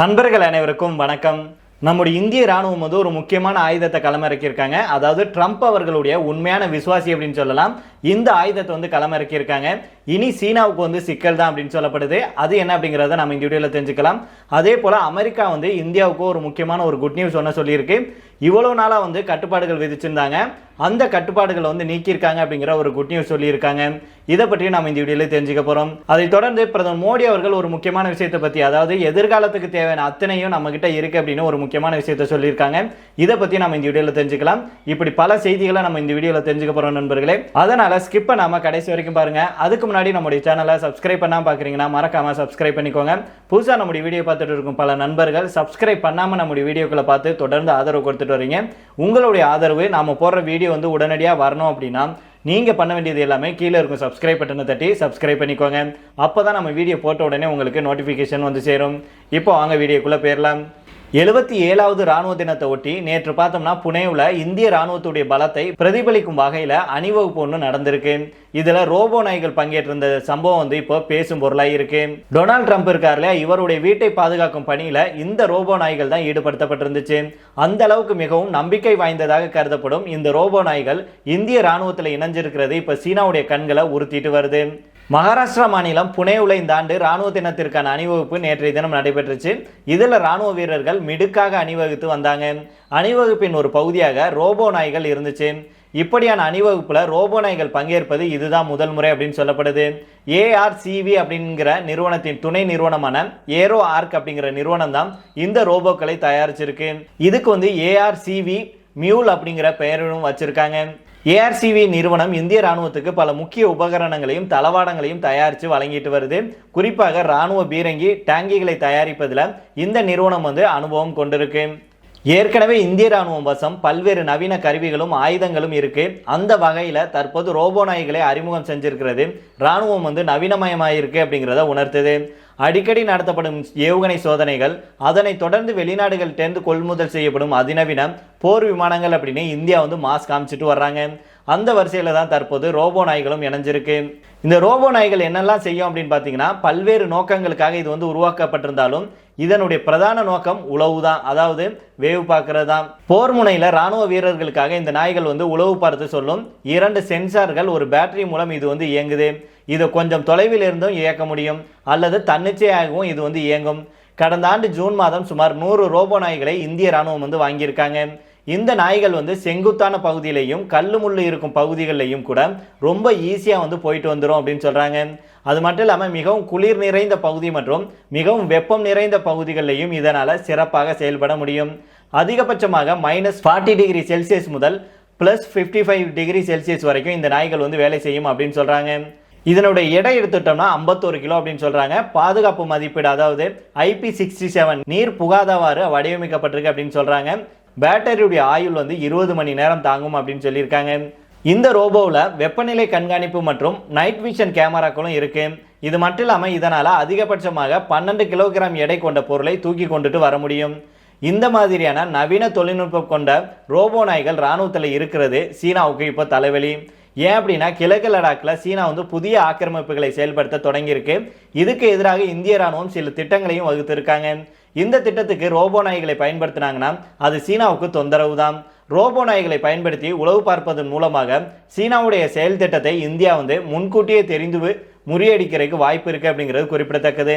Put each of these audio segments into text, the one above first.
நண்பர்கள் அனைவருக்கும் வணக்கம். நம்முடைய இந்திய ராணுவம் வந்து ஒரு முக்கியமான ஆயுதத்தை களமிறக்கியிருக்காங்க. அதாவது ட்ரம்ப் அவர்களுடைய உண்மையான விசுவாசி அப்படின்னு சொல்லலாம். இந்த ஆயுதத்தை வந்து களமிறக்கியிருக்காங்க. இனி சீனாவுக்கு வந்து சிக்கல் தான் அப்படின்னு சொல்லப்படுது. அது என்ன அப்படிங்கிறத நம்ம இந்த வீடியோவில் தெரிஞ்சுக்கலாம். அதே போல் அமெரிக்கா வந்து இந்தியாவுக்கு ஒரு முக்கியமான ஒரு குட் நியூஸ் ஒன்று சொல்லியிருக்கு. இவ்வளோ நாளாக வந்து கட்டுப்பாடுகள் விதிச்சிருந்தாங்க. அந்த கட்டுப்பாடுகளை வந்து நீக்கியிருக்காங்க அப்படிங்கிற ஒரு குட் நியூஸ் சொல்லியிருக்காங்க. இதை பற்றி நம்ம இந்த வீடியோவில் தெரிஞ்சுக்க போகிறோம் அதைத் தொடர்ந்து பிரதமர் மோடி அவர்கள் ஒரு முக்கியமான விஷயத்தை பற்றி அதாவது எதிர்காலத்துக்கு தேவையான அத்தனையும் நம்மக்கிட்ட இருக்குது அப்படின்னு ஒரு முக்கியமான விஷயத்தை சொல்லியிருக்காங்க. இதை பற்றி நம்ம இந்த வீடியோவில் தெரிஞ்சுக்கலாம். இப்படி பல செய்திகளை நம்ம இந்த வீடியோவில் தெரிஞ்சுக்க போகிறோம் நண்பர்களே. அதனால் ஸ்கிப் பண்ணாமல் கடைசி வரைக்கும் பாருங்க. அதுக்கு முன்னாடி நம்முடைய சேனலை சப்ஸ்கிரைப் பண்ணாமல் பார்க்குறீங்கன்னா மறக்காம சப்ஸ்கிரைப் பண்ணிக்கோங்க. புதுசாக நம்முடைய வீடியோ பார்த்துட்டு இருக்கும் பல நண்பர்கள் சப்ஸ்கிரைப் பண்ணாமல் நம்முடைய வீடியோக்களை பார்த்து தொடர்ந்து ஆதரவு கொடுத்துட்டு வரீங்க. உங்களுடைய ஆதரவு நாம் போடுற வீடியோ வந்து உடனடியாக வரணும் அப்படின்னா நீங்கள் பண்ண வேண்டியது எல்லாமே கீழே இருக்கும் சப்ஸ்கிரைப் பட்டனை தட்டி சப்ஸ்கிரைப் பண்ணிக்கோங்க. அப்பதான் நம்ம வீடியோ போட்ட உடனே உங்களுக்கு நோட்டிஃபிகேஷன் வந்து சேரும். இப்போ வாங்க வீடியோக்குள்ளே போயிடலாம். எழுபத்தி ஏழாவது ராணுவ தினத்தை ஒட்டி நேற்று பார்த்தோம்னா புனேவில் இந்திய ராணுவத்துடைய பலத்தை பிரதிபலிக்கும் வகையில் அணிவகுப்பு ஒன்று நடந்திருக்கு. இதில் ரோபோ நாய்கள் பங்கேற்றிருந்த சம்பவம் வந்து இப்போ பேசும் பொருளாக இருக்கு. டொனால்ட் ட்ரம்ப் இருக்கார் இல்லையா? இவருடைய வீட்டை பாதுகாக்கும் பணியில் இந்த ரோபோ நாய்கள் தான் ஈடுபடுத்தப்பட்டிருந்துச்சு. அந்த அளவுக்கு மிகவும் நம்பிக்கை வாய்ந்ததாக கருதப்படும் இந்த ரோபோ நாய்கள் இந்திய ராணுவத்தில் இணைஞ்சிருக்கிறது இப்போ சீனாவுடைய கண்களை உறுத்திட்டு வருது. மகாராஷ்டிரா மாநிலம் புனேவுல இந்த ஆண்டு ராணுவ தினத்திற்கான அணிவகுப்பு நேற்றைய தினம் நடைபெற்றுச்சு. இதில் ராணுவ வீரர்கள் மிடுக்காக அணிவகுத்து வந்தாங்க. அணிவகுப்பின் ஒரு பகுதியாக ரோபோ நாய்கள் இருந்துச்சு. இப்படியான அணிவகுப்பில் ரோபோ நாய்கள் பங்கேற்பது இதுதான் முதல் முறை அப்படின்னு சொல்லப்படுது. ஏஆர்சிவி அப்படிங்கிற நிறுவனத்தின் துணை நிறுவனமான ஏரோ ஆர்க் அப்படிங்கிற நிறுவனம் தான் இந்த ரோபோக்களை தயாரிச்சிருக்கு. இதுக்கு வந்து ஏஆர்சிவி மியூல் அப்படிங்கிற பெயரும் வச்சிருக்காங்க. ஏஆர்சிவி நிறுவனம் இந்திய ராணுவத்துக்கு பல முக்கிய உபகரணங்களையும் தளவாடங்களையும் தயாரித்து வழங்கிட்டு வருது. குறிப்பாக ராணுவ பீரங்கி டேங்கிகளை தயாரிப்பதில் இந்த நிறுவனம் வந்து அனுபவம் கொண்டிருக்கு. ஏற்கனவே இந்திய ராணுவம் வசம் பல்வேறு நவீன கருவிகளும் ஆயுதங்களும் இருக்கு. அந்த வகையில் தற்போது ரோபோ நாய்களை அறிமுகம் செஞ்சிருக்கிறது. ராணுவம் வந்து நவீனமயமாயிருக்கு அப்படிங்கிறத உணர்த்துது. அடிக்கடி நடத்தப்படும் ஏவுகணை சோதனைகள் அதனை தொடர்ந்து வெளிநாடுகள் டேர்ந்து கொள்முதல் செய்யப்படும் அதிநவீன போர் விமானங்கள் அப்படின்னு இந்தியா வந்து மாஸ் காமிச்சிட்டு வர்றாங்க. அந்த வரிசையில் தான் தற்போது ரோபோ நாய்களும் இணைஞ்சிருக்கு. இந்த ரோபோ நாய்கள் என்னெல்லாம் செய்யும் அப்படின்னு பார்த்தீங்கன்னா பல்வேறு நோக்கங்களுக்காக இது வந்து உருவாக்கப்பட்டிருந்தாலும் இதனுடைய பிரதான நோக்கம் உளவு தான். அதாவது வேவு பார்க்கறது தான். போர் முனையில் ராணுவ வீரர்களுக்காக இந்த நாய்கள் வந்து உளவு பார்த்து சொல்லும் இரண்டு சென்சார்கள் ஒரு பேட்டரி மூலம் இது வந்து இயங்குது. இதை கொஞ்சம் தொலைவில் இருந்தும் இயக்க முடியும். அல்லது தன்னிச்சையாகவும் இது வந்து இயங்கும். கடந்த ஆண்டு ஜூன் மாதம் சுமார் நூறு ரோபோ நாய்களை இந்திய ராணுவம் வந்து வாங்கியிருக்காங்க. இந்த நாய்கள் வந்து செங்குத்தான பகுதியிலையும் கல்லு முள்ளு இருக்கும் பகுதிகளிலையும் கூட ரொம்ப ஈஸியாக வந்து போயிட்டு வந்துடும் அப்படின்னு சொல்கிறாங்க அது மட்டும் இல்லாமல் மிகவும் குளிர் நிறைந்த பகுதி மற்றும் மிகவும் வெப்பம் நிறைந்த பகுதிகளிலையும் இதனால் சிறப்பாக செயல்பட முடியும். அதிகபட்சமாக மைனஸ் ஃபார்ட்டி டிகிரி செல்சியஸ் முதல் plus fifty five degree Celsius வரைக்கும் இந்த நாய்கள் வந்து வேலை செய்யும் அப்படின்னு சொல்கிறாங்க இதனுடைய எடை எடுத்துட்டோம்னா ஐம்பத்தோரு கிலோ அப்படின்னு சொல்கிறாங்க பாதுகாப்பு மதிப்பீடு அதாவது ஐபி சிக்ஸ்டி செவன் நீர் புகாதவாறு வடிவமைக்கப்பட்டிருக்கு அப்படின்னு சொல்கிறாங்க பேட்டரியுடைய ஆயுள் வந்து இருபது மணி நேரம் தாங்கும் அப்படின்னு சொல்லியிருக்காங்க. இந்த ரோபோவில் வெப்பநிலை கண்காணிப்பு மற்றும் நைட் விஷன் கேமராக்களும் இருக்குது இது மட்டும் இல்லாமல் இதனால் அதிகபட்சமாக பன்னெண்டு கிலோகிராம் எடை கொண்ட பொருளை தூக்கி கொண்டுட்டு வர முடியும். இந்த மாதிரியான நவீன தொழில்நுட்பம் கொண்ட ரோபோ நாய்கள் இராணுவத்தில் இருக்கிறது சீனாவுக்கு இப்போ தலைவலி. ஏன் அப்படின்னா கிழக்கு லடாக்கில் சீனா வந்து புதிய ஆக்கிரமிப்புகளை செயல்படுத்த தொடங்கியிருக்கு. இதுக்கு எதிராக இந்திய ராணுவம் சில திட்டங்களையும் வகுத்திருக்காங்க. இந்த திட்டத்துக்கு ரோபோ நாய்களை பயன்படுத்தினாங்கன்னா அது சீனாவுக்கு தொந்தரவு தான் ரோபோ நாய்களை பயன்படுத்தி உளவு பார்ப்பதன் மூலமாக சீனாவுடைய செயல் திட்டத்தை இந்தியா வந்து முன்கூட்டியே தெரிந்து முறியடிக்கிறதுக்கு வாய்ப்பு இருக்குது அப்படிங்கிறது குறிப்பிடத்தக்கது.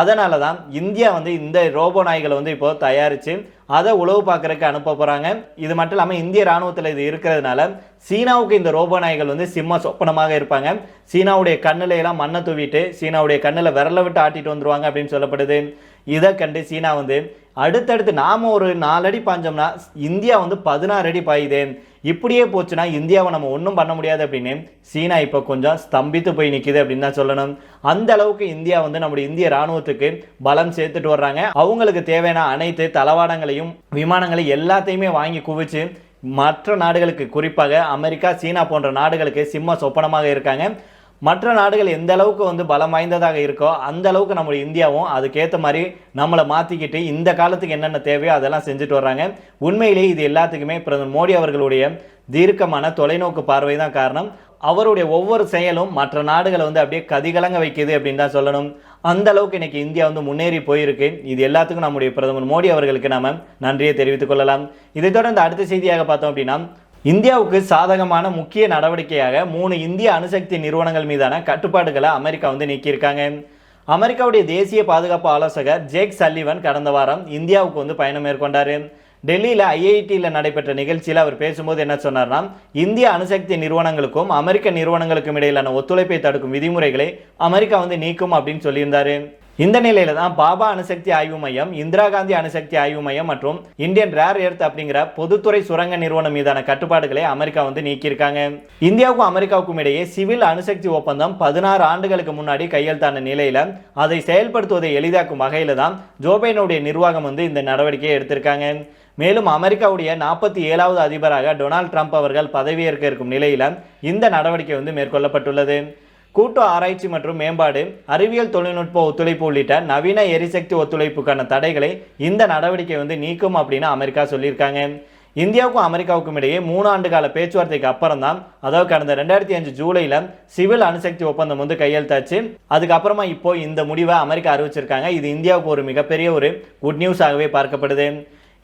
அதனால தான் இந்தியா வந்து இந்த ரோபோ நாய்களை வந்து இப்போ தயாரித்து அதை உளவு பார்க்கறதுக்கு அனுப்ப போகிறாங்க இது மட்டும் இல்லாமல் இந்திய ராணுவத்தில் இது இருக்கிறதுனால சீனாவுக்கு இந்த ரோபோ நாய்கள் வந்து சிம்ம சொப்பனமாக இருப்பாங்க. சீனாவுடைய கண்ணில் எல்லாம் மண்ணை தூவிட்டு சீனாவுடைய கண்ணில் விரல விட்டு ஆட்டிட்டு வந்துருவாங்க அப்படின்னு சொல்லப்படுது. இதை கண்டு சீனா வந்து அடுத்தடுத்து நாம் ஒரு நாலடி பாஞ்சோம்னா இந்தியா வந்து பதினாறு அடி பாயுது இப்படியே போச்சுன்னா இந்தியாவை நம்ம ஒன்றும் பண்ண முடியாது அப்படின்னு சீனா இப்போ கொஞ்சம் ஸ்தம்பித்து போய் நிற்கிது அப்படின்னு தான் சொல்லணும். அந்த அளவுக்கு இந்தியா வந்து நம்முடைய இந்திய ராணுவத்துக்கு பலம் சேர்த்துட்டு வர்றாங்க. அவங்களுக்கு தேவையான அனைத்து தளவாடங்களையும் விமானங்களையும் எல்லாத்தையுமே வாங்கி குவிச்சு மற்ற நாடுகளுக்கு குறிப்பாக அமெரிக்கா சீனா போன்ற நாடுகளுக்கு சிம்ம சொப்பனமாக இருக்காங்க. மற்ற நாடுகள் எந்த அளவுக்கு வந்து பலம் வாய்ந்ததாக இருக்கோ அந்த அளவுக்கு நம்மளுடைய இந்தியாவும் அதுக்கேற்ற மாதிரி நம்மளை மாற்றிக்கிட்டு இந்த காலத்துக்கு என்னென்ன தேவையோ அதெல்லாம் செஞ்சுட்டு வர்றாங்க. உண்மையிலேயே இது எல்லாத்துக்குமே பிரதமர் மோடி அவர்களுடைய தீர்க்கமான தொலைநோக்கு பார்வை தான் காரணம். அவருடைய ஒவ்வொரு செயலும் மற்ற நாடுகளை வந்து அப்படியே கதிகலங்க வைக்கிது அப்படின்னு தான் சொல்லணும். அந்த அளவுக்கு இன்னைக்கு இந்தியா வந்து முன்னேறி போயிருக்கு. இது எல்லாத்துக்கும் நம்முடைய பிரதமர் மோடி அவர்களுக்கு நாம நன்றியை தெரிவித்துக் கொள்ளலாம். இதை தொடர்ந்து அடுத்த செய்தியாக பார்த்தோம் அப்படின்னா இந்தியாவுக்கு சாதகமான முக்கிய நடவடிக்கையாக மூணு இந்திய அணுசக்தி நிறுவனங்கள் மீதான கட்டுப்பாடுகளை அமெரிக்கா வந்து நீக்கியிருக்காங்க. அமெரிக்காவுடைய தேசிய பாதுகாப்பு ஆலோசகர் ஜேக் சல்லிவன் கடந்த வாரம் இந்தியாவுக்கு வந்து பயணம் மேற்கொண்டார். டெல்லியில் ஐஐடியில் நடைபெற்ற நிகழ்ச்சியில் அவர் பேசும்போது என்ன சொன்னார்னா இந்திய அணுசக்தி நிறுவனங்களுக்கும் அமெரிக்க நிறுவனங்களுக்கும் இடையிலான ஒத்துழைப்பை தடுக்கும் விதிமுறைகளை அமெரிக்கா வந்து நீக்கும் அப்படின்னு சொல்லியிருந்தாரு. இந்த நிலையில தான் பாபா அணுசக்தி ஆய்வு மையம் இந்திரா காந்தி அணுசக்தி ஆய்வு மையம் மற்றும் இந்தியன் ரேர் எர்த் அப்படிங்கிற பொதுத்துறை சுரங்க நிறுவனம் மீதான கட்டுப்பாடுகளை அமெரிக்கா வந்து நீக்கியிருக்காங்க. இந்தியாவுக்கும் அமெரிக்காவுக்கும் இடையே சிவில் அணுசக்தி ஒப்பந்தம் பதினாறு ஆண்டுகளுக்கு முன்னாடி கையெழுத்தான நிலையில அதை செயல்படுத்துவதை எளிதாக்கும் வகையில தான் ஜோபைனுடைய நிர்வாகம் வந்து இந்த நடவடிக்கையை எடுத்திருக்காங்க. மேலும் அமெரிக்காவுடைய நாற்பத்தி ஏழாவது அதிபராக டொனால்ட் ட்ரம்ப் அவர்கள் பதவியேற்க இருக்கும் நிலையில இந்த நடவடிக்கை வந்து மேற்கொள்ளப்பட்டுள்ளது. கூட்டு ஆராய்ச்சி மற்றும் மேம்பாடு அறிவியல் தொழில்நுட்ப ஒத்துழைப்பு உள்ளிட்ட நவீன எரிசக்தி ஒத்துழைப்புக்கான தடைகளை இந்த நடவடிக்கை வந்து நீக்கும் அப்படின்னு அமெரிக்கா சொல்லியிருக்காங்க. இந்தியாவுக்கும் அமெரிக்காவுக்கும் இடையே மூணு ஆண்டு கால பேச்சுவார்த்தைக்கு அப்புறம் தான் அதாவது கடந்த ரெண்டாயிரத்தி அஞ்சு ஜூலையில் சிவில் அணுசக்தி ஒப்பந்தம் வந்து கையெழுத்தாச்சு. அதுக்கப்புறமா இப்போ இந்த முடிவை அமெரிக்கா அறிவிச்சிருக்காங்க. இது இந்தியாவுக்கு ஒரு மிகப்பெரிய ஒரு குட் நியூஸாகவே பார்க்கப்படுது.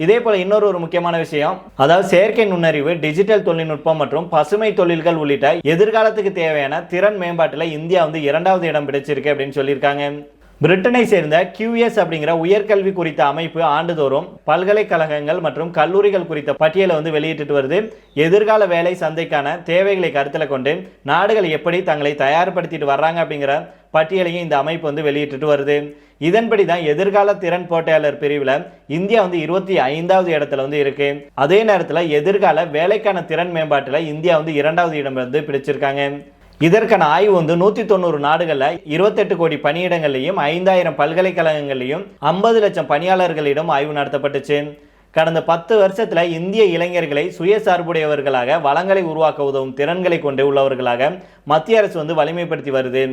இதே போல இன்னொரு ஒரு முக்கியமான விஷயம். அதாவது செயற்கை நுண்ணறிவு டிஜிட்டல் தொழில்நுட்பம் மற்றும் பசுமை தொழில்கள் உள்ளிட்ட எதிர்காலத்துக்கு தேவையான திறன் மேம்பாட்டில் இந்தியா வந்து இரண்டாவது இடம் பிடிச்சிருக்கு அப்படின்னு சொல்லியிருக்காங்க. பிரிட்டனை சேர்ந்த கியூஎஸ் அப்படிங்கிற உயர்கல்வி குறித்த அமைப்பு ஆண்டுதோறும் பல்கலைக்கழகங்கள் மற்றும் கல்லூரிகள் குறித்த பட்டியலை வந்து வெளியிட்டு வருது. எதிர்கால வேலை சந்தைக்கான தேவைகளை கருத்தில் கொண்டு நாடுகள் எப்படி தங்களை தயார்படுத்திட்டு வர்றாங்க அப்படிங்கிற பட்டியலையும் இந்த அமைப்பு வந்து வெளியிட்டு வருது. இதன்படி தான் எதிர்கால திறன் போட்டியாளர் பிரிவில் இந்தியா வந்து இருபத்தி ஐந்தாவது இடத்துல வந்து இருக்கு. அதே நேரத்தில் எதிர்கால வேலைக்கான திறன் மேம்பாட்டில் இந்தியா வந்து இரண்டாவது இடம் வந்து பிடிச்சிருக்காங்க. இதற்கான ஆய்வு வந்து நூற்றி தொண்ணூறு நாடுகளில் இருபத்தெட்டு கோடி பணியிடங்கள்லையும் ஐந்தாயிரம் பல்கலைக்கழகங்கள்லையும் ஐம்பது லட்சம் பணியாளர்களிடம் ஆய்வு நடத்தப்பட்டுச்சு. கடந்த பத்து வருஷத்தில் இந்திய இளைஞர்களை சுயசார்புடையவர்களாக வளங்களை உருவாக்க உதவும் திறன்களை கொண்டு உள்ளவர்களாக மத்திய அரசு வந்து வலிமைப்படுத்தி வருது.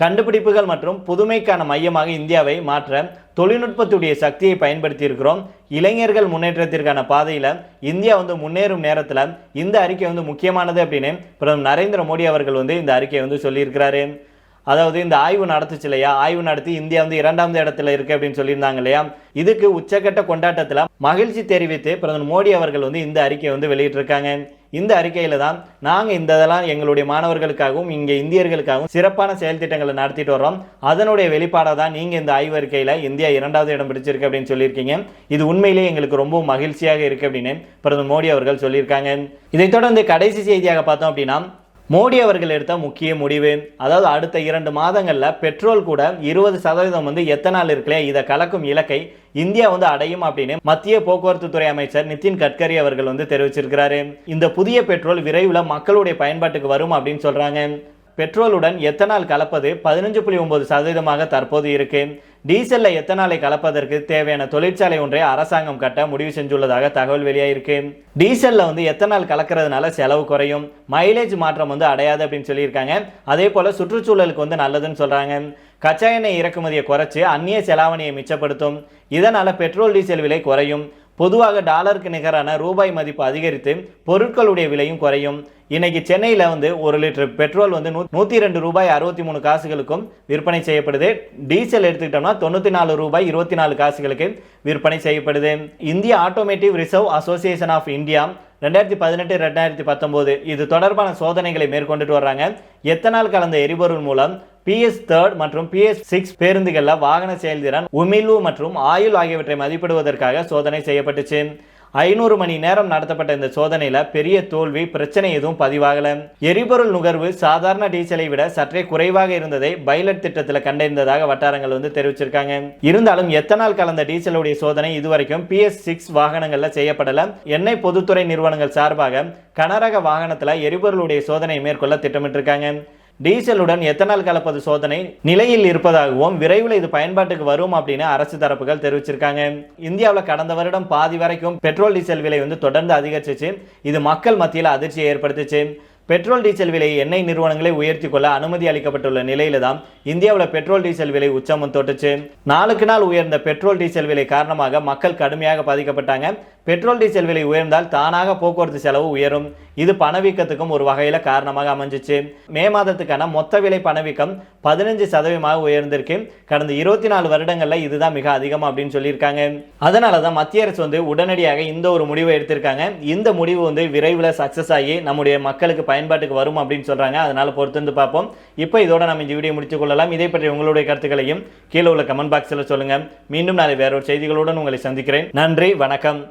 கண்டுபிடிப்புகள் மற்றும் புதுமைக்கான மையமாக இந்தியாவை மாற்ற தொழில்நுட்பத்துடைய சக்தியை பயன்படுத்தி இருக்கிறோம். இளைஞர்கள் முன்னேற்றத்திற்கான பாதையில் இந்தியா வந்து முன்னேறும் நேரத்தில் இந்த அறிக்கை வந்து முக்கியமானது அப்படின்னு பிரதமர் நரேந்திர மோடி அவர்கள் வந்து இந்த அறிக்கையை வந்து சொல்லியிருக்கிறாரு. அதாவது இந்த ஆய்வு நடத்துச்சு இல்லையா? ஆய்வு நடத்தி இந்தியா வந்து இரண்டாவது இடத்துல இருக்கு அப்படின்னு சொல்லியிருந்தாங்க இல்லையா? இதுக்கு உச்சக்கட்ட கொண்டாட்டத்தில் மகிழ்ச்சி தெரிவித்து பிரதமர் மோடி அவர்கள் வந்து இந்த அறிக்கையை வந்து வெளியிட்டிருக்காங்க. இந்த அறிக்கையில் தான் நாங்கள் இந்த இதெல்லாம் எங்களுடைய மாணவர்களுக்காகவும் இங்கே இந்தியர்களுக்காகவும் சிறப்பான செயல் திட்டங்களை நடத்திட்டு வர்றோம். அதனுடைய வெளிப்பாடாக தான் நீங்கள் இந்த ஆய்வறிக்கையில் இந்தியா இரண்டாவது இடம் பிடிச்சிருக்கு அப்படின்னு சொல்லியிருக்கீங்க. இது உண்மையிலேயே எங்களுக்கு ரொம்ப மகிழ்ச்சியாக இருக்குது அப்படின்னு பிரதமர் மோடி அவர்கள் சொல்லியிருக்காங்க. இதைத் தொடர்ந்து கடைசி செய்தியாக பார்த்தோம் அப்படின்னா மோடி அவர்கள் எடுத்த முக்கிய முடிவு. அதாவது அடுத்த இரண்டு மாதங்களில் பெட்ரோல் கூட இருபது சதவீதம் வந்து எத்தனால் இருக்கலையே இதை கலக்கும் இலக்கை இந்தியா வந்து அடையும் அப்படின்னு மத்திய போக்குவரத்து துறை அமைச்சர் நிதின் கட்கரி அவர்கள் வந்து தெரிவிச்சிருக்கிறாரு. இந்த புதிய பெட்ரோல் விரைவில் மக்களுடைய பயன்பாட்டுக்கு வரும் அப்படின்னு சொல்றாங்க. பெட்ரோலுடன் எத்தனால் கலப்பது? பதினஞ்சு புள்ளி ஒன்பது சதவீதமாக தற்போது இருக்கு. டீசலில் எத்தனாலை கலப்பதற்கு தேவையான தொழிற்சாலை ஒன்றை அரசாங்கம் கட்ட முடிவு செஞ்சுள்ளதாக தகவல் வெளியாயிருக்கு. டீசலில் வந்து எத்தனால் கலக்கிறதுனால செலவு குறையும். மைலேஜ் மாற்றம் வந்து அடையாது அப்படின்னு சொல்லியிருக்காங்க. அதே போல் சுற்றுச்சூழலுக்கு வந்து நல்லதுன்னு சொல்கிறாங்க கச்சா எண்ணெய் இறக்குமதியை குறைச்சு அந்நிய செலாவணியை மிச்சப்படுத்தும். இதனால் பெட்ரோல் டீசல் விலை குறையும். பொதுவாக டாலருக்கு நிகரான ரூபாய் மதிப்பு அதிகரித்து பொருட்களுடைய விலையும் குறையும். இன்னைக்கு சென்னையில் வந்து ஒரு லிட்டர் பெட்ரோல் வந்து நூ நூற்றி ரெண்டு ரூபாய் அறுபத்தி மூணு காசுகளுக்கும் விற்பனை செய்யப்படுது. டீசல் எடுத்துக்கிட்டோம்னா தொண்ணூற்றி நாலு ரூபாய் இருபத்தி நாலு காசுகளுக்கு விற்பனை செய்யப்படுது. இந்திய automotive research association of India ரெண்டாயிரத்தி பதினெட்டு ரெண்டாயிரத்தி பத்தொம்போது இது தொடர்பான சோதனைகளை மேற்கொண்டுட்டு வர்றாங்க. எத்தனால் கலந்த எரிபொருள் மூலம் பிஎஸ் தேர்ட் மற்றும் பிஎஸ் சிக்ஸ் பேருந்துகளில் வாகன செயல்திறன் உமிழ்வு மற்றும் ஆயுள் ஆகியவற்றை மதிப்பிடுவதற்காக சோதனை செய்யப்பட்டுச்சு. ஐநூறு மணி நேரம் நடத்தப்பட்ட இந்த சோதனையில் பெரிய தோல்வி பிரச்சனை எதுவும் பதிவாகலை. எரிபொருள் நுகர்வு சாதாரண டீசலை விட சற்றே குறைவாக இருந்ததை பைலட் திட்டத்தில் கண்டறிந்ததாக வட்டாரங்கள் வந்து தெரிவிச்சிருக்காங்க. இருந்தாலும் எத்தனால் கலந்த டீசலுடைய சோதனை இதுவரைக்கும் பிஎஸ் சிக்ஸ் வாகனங்களில் செய்யப்படல. எண்ணெய் பொதுத்துறை நிறுவனங்கள் சார்பாக கனரக வாகனத்தில் எரிபொருளுடைய சோதனை மேற்கொள்ள திட்டமிட்டிருக்காங்க. டீசலுடன் எத்தனால் கலப்பது சோதனை நிலையில் இருப்பதாகவும் விரைவில் இது பயன்பாட்டுக்கு வரும் அப்படின்னு அரசு தரப்புகள் தெரிவிச்சிருக்காங்க. இந்தியாவில் கடந்த வருடம் பாதி வரைக்கும் பெட்ரோல் டீசல் விலை வந்து தொடர்ந்து அதிகரிச்சிச்சு. இது மக்கள் மத்தியில் அதிர்ச்சியை ஏற்படுத்துச்சு. பெட்ரோல் டீசல் விலையை எண்ணெய் நிறுவனங்களை உயர்த்தி கொள்ள அனுமதி அளிக்கப்பட்டுள்ள நிலையில தான் இந்தியாவில் பெட்ரோல் டீசல் விலை உச்சமும் தொட்டுச்சு. நாளுக்கு நாள் உயர்ந்த பெட்ரோல் டீசல் விலை காரணமாக மக்கள் கடுமையாக பாதிக்கப்பட்டாங்க. பெட்ரோல் டீசல் விலை உயர்ந்தால் தானாக போக்குவரத்து செலவு உயரும். இது பணவீக்கத்துக்கும் ஒரு வகையில் காரணமாக அமைஞ்சிச்சு. மே மாதத்துக்கான மொத்த விலை பணவீக்கம் பதினஞ்சு சதவீதமாக உயர்ந்திருக்கு. கடந்த இருபத்தி நாலு வருடங்களில் இதுதான் மிக அதிகம் அப்படின்னு சொல்லியிருக்காங்க. அதனால தான் மத்திய அரசு வந்து உடனடியாக இந்த ஒரு முடிவை எடுத்திருக்காங்க. இந்த முடிவு வந்து விரைவில் சக்ஸஸ் ஆகி நம்முடைய மக்களுக்கு பயன் பயன்பாட்டுக்கு வரும் அப்படின்னு சொல்றாங்க. அதனால பொறுத்திருந்து பார்ப்போம். இப்போ இதோட நம்ம இந்த வீடியோ முடித்துக் கொள்ளலாம். இதை பற்றி உங்களுடைய கருத்துக்களையும் கீழே உள்ள கமெண்ட் பாக்ஸில் சொல்லுங்க. மீண்டும் நாளை வேறொரு செய்திகளுடன் உங்களை சந்திக்கிறேன். நன்றி வணக்கம்.